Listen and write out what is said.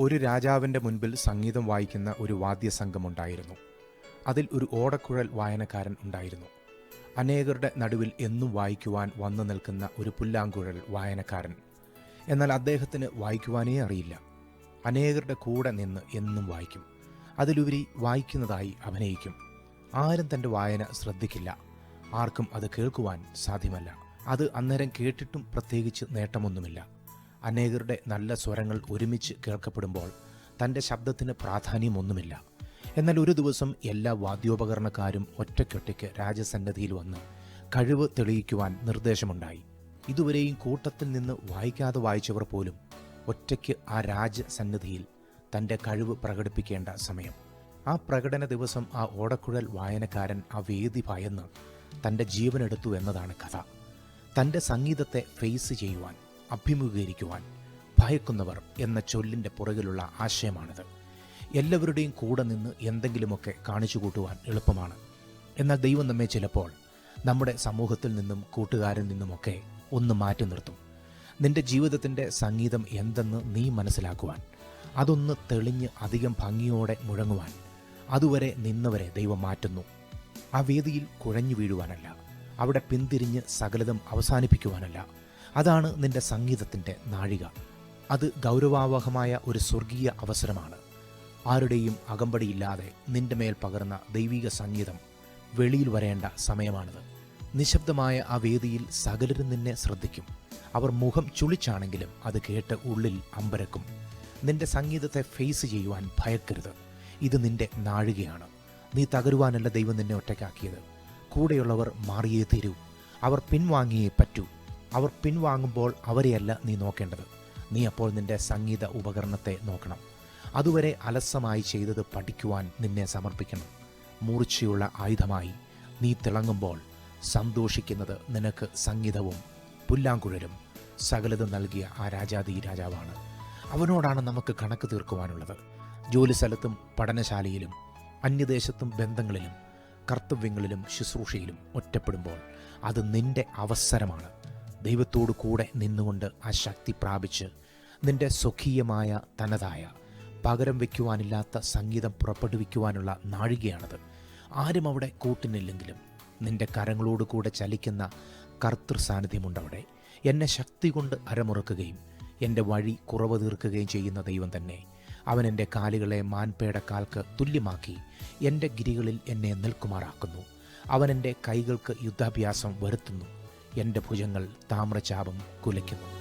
ഒരു രാജാവിന്റെ മുൻപിൽ സംഗീതം വായിക്കുന്ന ഒരു വാദ്യസംഘമുണ്ടായിരുന്നു. അതിൽ ഒരു ഓടക്കുഴൽ വായനക്കാരൻ ഉണ്ടായിരുന്നു. അനേകരുടെ നടുവിൽ എന്നും വായിക്കുവാൻ വന്നു നിൽക്കുന്ന ഒരു പുല്ലാങ്കുഴൽ വായനക്കാരൻ. എന്നാൽ അദ്ദേഹത്തിന് വായിക്കുവാനേ അറിയില്ല. അനേകരുടെ കൂടെ നിന്ന് എന്നും വായിക്കും. അതിലുപരി വായിക്കുന്നതായി അഭിനയിക്കും. ആരും തന്റെ വായന ശ്രദ്ധിക്കില്ല. ആർക്കും അത് കേൾക്കുവാൻ സാധ്യമല്ല. അത് അന്നേരം കേട്ടിട്ടും പ്രത്യേകിച്ച് നേട്ടമൊന്നുമില്ല. അനേകരുടെ നല്ല സ്വരങ്ങൾ ഒരുമിച്ച് കേൾക്കപ്പെടുമ്പോൾ തന്റെ ശബ്ദത്തിന് പ്രാധാന്യമൊന്നുമില്ല. എന്നാൽ ഒരു ദിവസം എല്ലാ വാദ്യോപകരണക്കാരും ഒറ്റയ്ക്കൊറ്റയ്ക്ക് രാജസന്നദ്ധിയിൽ വന്ന് കഴിവ് തെളിയിക്കുവാൻ നിർദ്ദേശമുണ്ടായി. ഇതുവരെയും കൂട്ടത്തിൽ നിന്ന് വായിക്കാതെ വായിച്ചവർ പോലും ഒറ്റയ്ക്ക് ആ രാജസന്നിധിയിൽ തന്റെ കഴിവ് പ്രകടിപ്പിക്കേണ്ട സമയം. ആ പ്രകടന ദിവസം ആ ഓടക്കുഴൽ വായനക്കാരൻ ആ വേദി ഭയന്ന് തന്റെ ജീവനെടുത്തു എന്നതാണ് കഥ. തന്റെ സംഗീതത്തെ ഫേസ് ചെയ്യുവാൻ അഭിമുഖീകരിക്കുവാൻ ഭയക്കുന്നവർ എന്ന ചൊല്ലിന്റെ പുറകിലുള്ള ആശയമാണിത്. എല്ലാവരുടെയും കൂടെ നിന്ന് എന്തെങ്കിലുമൊക്കെ കാണിച്ചു കൂട്ടുവാൻ എളുപ്പമാണ്. എന്നാൽ ദൈവം നമ്മെ ചിലപ്പോൾ നമ്മുടെ സമൂഹത്തിൽ നിന്നും കൂട്ടുകാരിൽ നിന്നുമൊക്കെ ഒന്ന് മാറ്റി നിർത്തും. നിന്റെ ജീവിതത്തിന്റെ സംഗീതം എന്തെന്ന് നീ മനസ്സിലാക്കുവാൻ അതൊന്ന് തെളിഞ്ഞ് അധികം ഭംഗിയോടെ മുഴങ്ങുവാൻ അതുവരെ നിന്നവരെ ദൈവം മാറ്റുന്നു. ആ വേദിയിൽ കുഴഞ്ഞു വീഴുവാനല്ല അവിടെ പിന്തിരിഞ്ഞ് സകലതും അവസാനിപ്പിക്കുവാനല്ല അതാണ് നിന്റെ സംഗീതത്തിന്റെ നാഴിക. അത് ഗൗരവാവഹമായ ഒരു സ്വർഗീയ അവസരമാണ്. ആരുടെയും അകമ്പടിയില്ലാതെ നിന്റെ മേൽ പകർന്ന ദൈവിക സംഗീതം വെളിയിൽ വരേണ്ട സമയമാണിത്. നിശബ്ദമായ ആ വേദിയിൽ സകലരും നിന്നെ ശ്രദ്ധിക്കും. അവർ മുഖം ചുളിച്ചാണെങ്കിലും അത് കേട്ട് ഉള്ളിൽ അമ്പരക്കും. നിന്റെ സംഗീതത്തെ ഫേസ് ചെയ്യുവാൻ ഭയക്കരുത്. ഇത് നിന്റെ നാഴികയാണ്. നീ തകരുവാനല്ല ദൈവം നിന്നെ ഒറ്റയ്ക്കാക്കിയത്. കൂടെയുള്ളവർ മാറിയേ തീരൂ. അവർ പിൻവാങ്ങിയേ പറ്റൂ. അവർ പിൻവാങ്ങുമ്പോൾ അവരെയല്ല നീ നോക്കേണ്ടത്. നീ അപ്പോൾ നിന്റെ സംഗീത ഉപകരണത്തെ നോക്കണം. അതുവരെ അലസമായി ചെയ്തത് പഠിക്കുവാൻ നിന്നെ സമർപ്പിക്കണം. മൂർച്ചയുള്ള ആയുധമായി നീ തിളങ്ങുമ്പോൾ സന്തോഷിക്കുന്നത് നിനക്ക് സംഗീതവും പുല്ലാങ്കുഴലും സകലതും നൽകിയ ആ രാജാതി രാജാവാണ്. അവനോടാണ് നമുക്ക് കണക്ക് തീർക്കുവാനുള്ളത്. ജോലിസ്ഥലത്തും പഠനശാലയിലും അന്യദേശത്തും ബന്ധങ്ങളിലും കർത്തവ്യങ്ങളിലും ശുശ്രൂഷയിലും ഒറ്റപ്പെടുമ്പോൾ അത് നിന്റെ അവസരമാണ്. ദൈവത്തോടു കൂടെ നിന്നുകൊണ്ട് ആ ശക്തി പ്രാപിച്ച് നിന്റെ സ്വകീയമായ തനതായ പകരം വയ്ക്കുവാനില്ലാത്ത സംഗീതം പുറപ്പെടുവിക്കുവാനുള്ള നാഴികയാണത്. ആരും അവിടെ കൂട്ടിനില്ലെങ്കിലും നിന്റെ കരങ്ങളോട് കൂടെ ചലിക്കുന്ന കർത്തൃ സാന്നിധ്യമുണ്ടവിടെ എന്നെ ശക്തി കൊണ്ട് അരമുറക്കുകയും എന്റെ വഴി കുറവ് തീർക്കുകയും ചെയ്യുന്ന ദൈവം തന്നെ അവൻ എന്റെ കാലുകളെ മാൻപേടക്കാൽക്ക് തുല്യമാക്കി എന്റെ ഗിരികളിൽ എന്നെ നിൽക്കുമാറാക്കുന്നു. അവൻ എന്റെ കൈകൾക്ക് യുദ്ധാഭ്യാസം വരുത്തുന്നു. എന്റെ ഭുജങ്ങൾ താമ്രചാപം കുലയ്ക്കുന്നു.